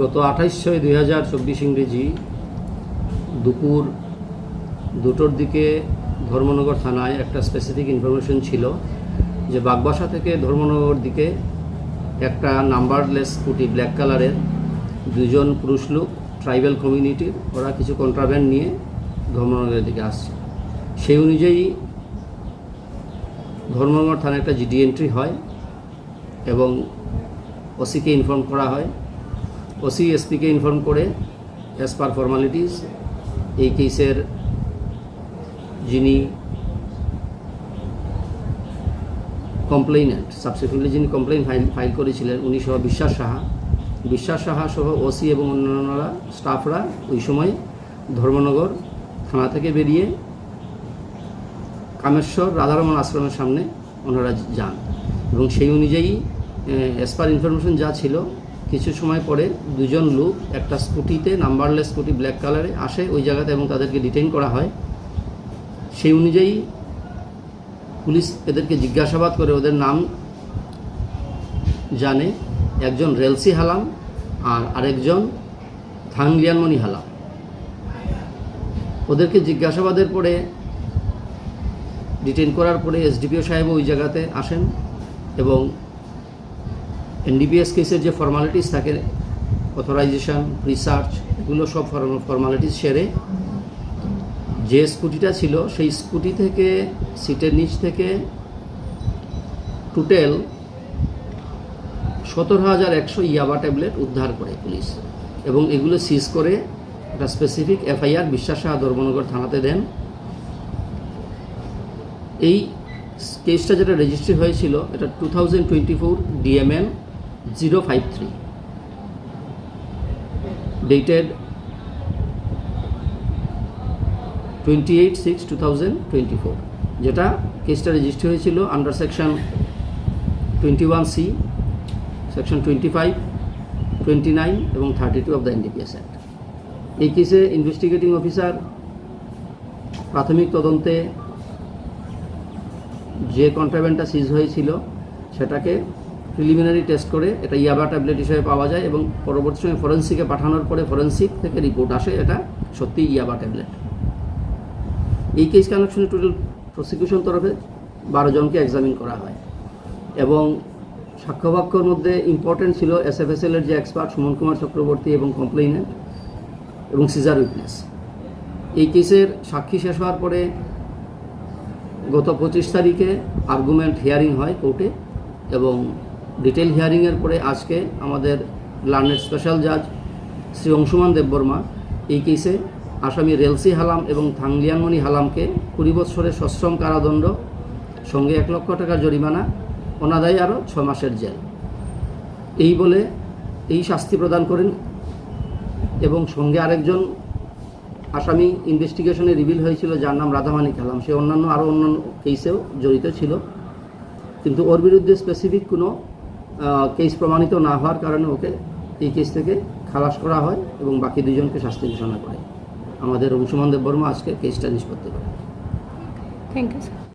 গত আঠাইশ ছয় দুই হাজার চব্বিশ ইংরেজি দুপুর দুটোর দিকে ধর্মনগর থানায় একটা স্পেসিফিক ইনফরমেশন ছিল যে বাগবাসা থেকে ধর্মনগর দিকে একটা নাম্বারলেস স্কুটি ব্ল্যাক কালারের দুজন পুরুষ লোক ট্রাইবাল কমিউনিটির ওরা কিছু কন্ট্রাব্যান্ড নিয়ে ধর্মনগরের দিকে আসছে। সেই অনুযায়ী ধর্মনগর থানায় একটা জিডি এন্ট্রি হয় এবং ওসিকে ইনফর্ম করা হয়। ওসি, এসপিকে ইনফর্ম করে অ্যাজ পার ফর্মালিটিস এই কেসের যিনি কমপ্লেইনেন্ট সাবসিকুয়েন্টলি যিনি কমপ্লেইন ফাইল ফাইল করেছিলেন, উনি সহ বিশ্বাস সাহা। বিশ্বাস সাহা সহ ওসি এবং অন্যান্যরা স্টাফরা ওই সময় ধর্মনগর থানা থেকে বেরিয়ে কামেশ্বর রাধারমন আশ্রমের সামনে ওনারা যান। এবং সেই অনুযায়ী অ্যাজ পার ইনফরমেশন যা ছিল, কিছু সময় পরে দুজন লোক একটা স্কুটিতে, নাম্বারলেস স্কুটি ব্ল্যাক কালারে আসে ওই জায়গাতে এবং তাদেরকে ডিটেইন করা হয়। সেই অনুযায়ী পুলিশ এদেরকে জিজ্ঞাসাবাদ করে ওদের নাম জানে। একজন রেলসি হালাম আর আরেকজন থাংলিয়ানমণি হালাম ওদেরকে জিজ্ঞাসাবাদের পরে ডিটেন করার পরে এসডিপিও সাহেব ওই জায়গাতে আসেন এবং এনডিপিএস কেসের যে ফর্মালিটিস থাকে অথরাইজেশন রিসার্চ এগুলো সব ফর্মালিটিস সেরে যে স্কুটিটা ছিল, সেই স্কুটি থেকে সিটের নিচ থেকে টোটাল সতেরো হাজার একশো ইয়াবা ট্যাবলেট উদ্ধার করে পুলিশ এবং এগুলো সিজ করে একটা স্পেসিফিক এফআইআর বিশ্বাস সাহা ধর্মনগর থানাতে দেন। এই কেসটা যেটা রেজিস্ট্রি হয়েছিল, এটা two thousand twenty four DMN zero five three dated twenty eight six two thousand twenty four যেটা কেসটা রেজিস্ট্রি হয়েছিল under section twenty one C section twenty five twenty nine এবং thirty two of the NDPS act এই কেসে investigating officer প্রাথমিক তদন্তে যে কন্ট্রাব্যান্ডটা সিজ হয়েছিল, সেটাকে প্রিলিমিনারি টেস্ট করে এটা ইয়াবা ট্যাবলেট হিসেবে পাওয়া যায় এবং পরবর্তী সময় ফরেন্সিকে পাঠানোর পরে ফরেন্সিক থেকে রিপোর্ট আসে এটা সত্যি ইয়াবা ট্যাবলেট এই কেস কানেকশনে টোটাল প্রসিকিউশন তরফে বারো জনকে এক্সামিন করা হয়। এবং সাক্ষ্যবাক্যর মধ্যে ইম্পর্টেন্ট ছিল এসএফএসএল এর যে এক্সপার্ট সুমন কুমার চক্রবর্তী এবং কমপ্লেইনেন্ট এবং সিজার উইটনেস এই কেসের সাক্ষী শেষ হওয়ার পরে গত পঁচিশ তারিখে আর্গুমেন্ট হিয়ারিং হয় কোর্টে এবং ডিটেল হিয়ারিংয়ের পরে আজকে আমাদের লার্নের স্পেশাল জাজ শ্রী অংশুমান দেববর্মা এই কেসে আসামি রেলসি হালাম এবং থাংলিয়ানমণি হালামকে কুড়ি বছরের সশ্রম কারাদণ্ড, সঙ্গে এক লক্ষ টাকার জরিমানা, অনাদায়ী আরও ছ মাসের জেল। এই বলে এই শাস্তি প্রদান করেন এবং সঙ্গে আরেকজন আসামি ইনভেস্টিগেশনে রিভিল হয়েছিল, যার নাম রাধামানিক আলাম সে অন্যান্য আরও অন্যান্য কেসেও জড়িত ছিল। কিন্তু ওর বিরুদ্ধে স্পেসিফিক কোনো কেস প্রমাণিত না হওয়ার কারণে ওকে এই কেস থেকে খালাস করা হয় এবং বাকি দুজনকে শাস্তি ঘোষণা করে। আমাদের অংশুমান দেব বর্মা আজকে কেসটা নিষ্পত্তি করে থ্যাংক ইউ স্যার